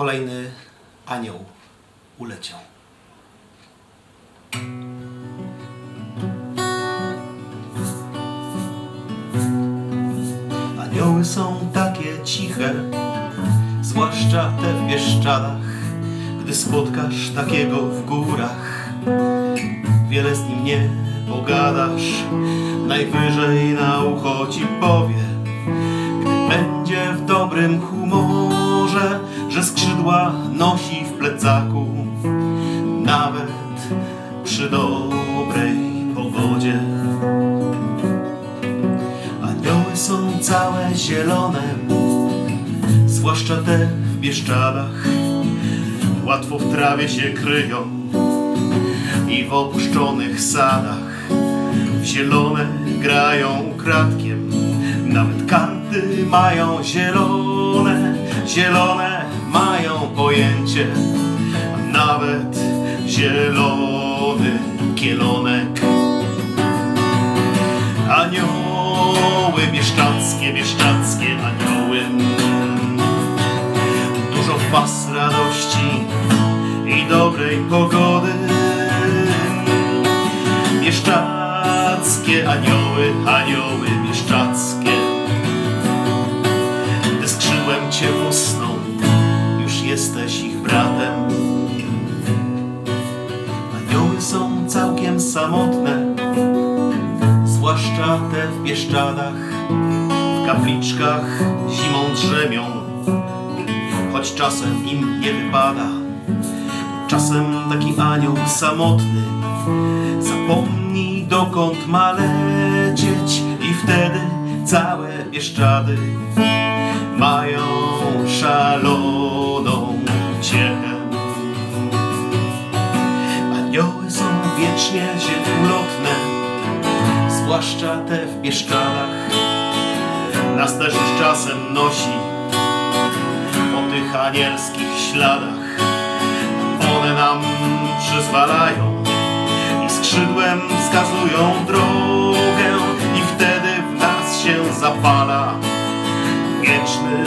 kolejny anioł uleciał. Anioły są takie ciche, zwłaszcza te w Bieszczadach, gdy spotkasz takiego w górach. Wiele z nim nie pogadasz, najwyżej na ucho ci powie, gdy będzie w dobrym humorze, że skrzydła nosi w plecaku, nawet przy dobrej pogodzie. Anioły są całe zielone, zwłaszcza te w Bieszczadach. Łatwo w trawie się kryją i w opuszczonych sadach. W zielone grają ukradkiem, nawet karty mają zielone, zielone mają pojęcie, nawet zielony kielonek. Anioły bieszczadzkie, bieszczadzkie anioły. Dużo was radości i dobrej pogody. Bieszczadzkie anioły, anioły bieszczadzkie samotne zwłaszcza te w Bieszczadach, w kapliczkach zimą drzemią, choć czasem im nie wypada. Czasem taki anioł samotny zapomni dokąd ma lecieć i wtedy całe Bieszczady mają szaloną ciechę. Wiecznie zielulotne, zwłaszcza te w Bieszczadach. Nas też już czasem nosi po tych anielskich śladach. One nam przyzwalają i skrzydłem wskazują drogę i wtedy w nas się zapala wieczny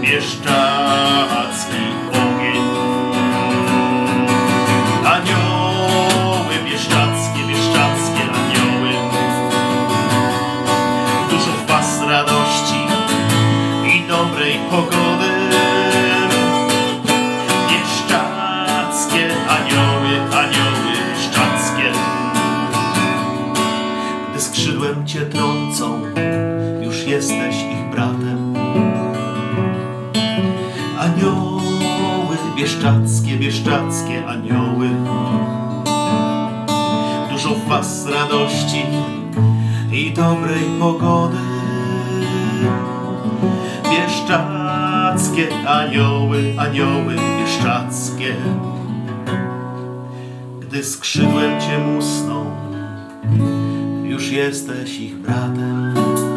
bieszczadzki skrzydłem cię trącą, już jesteś ich bratem. Anioły bieszczadzkie, bieszczadzkie anioły. Dużo w was radości i dobrej pogody. Bieszczadzkie anioły, anioły bieszczadzkie Gdy skrzydłem cię musną już jesteś ich bratem.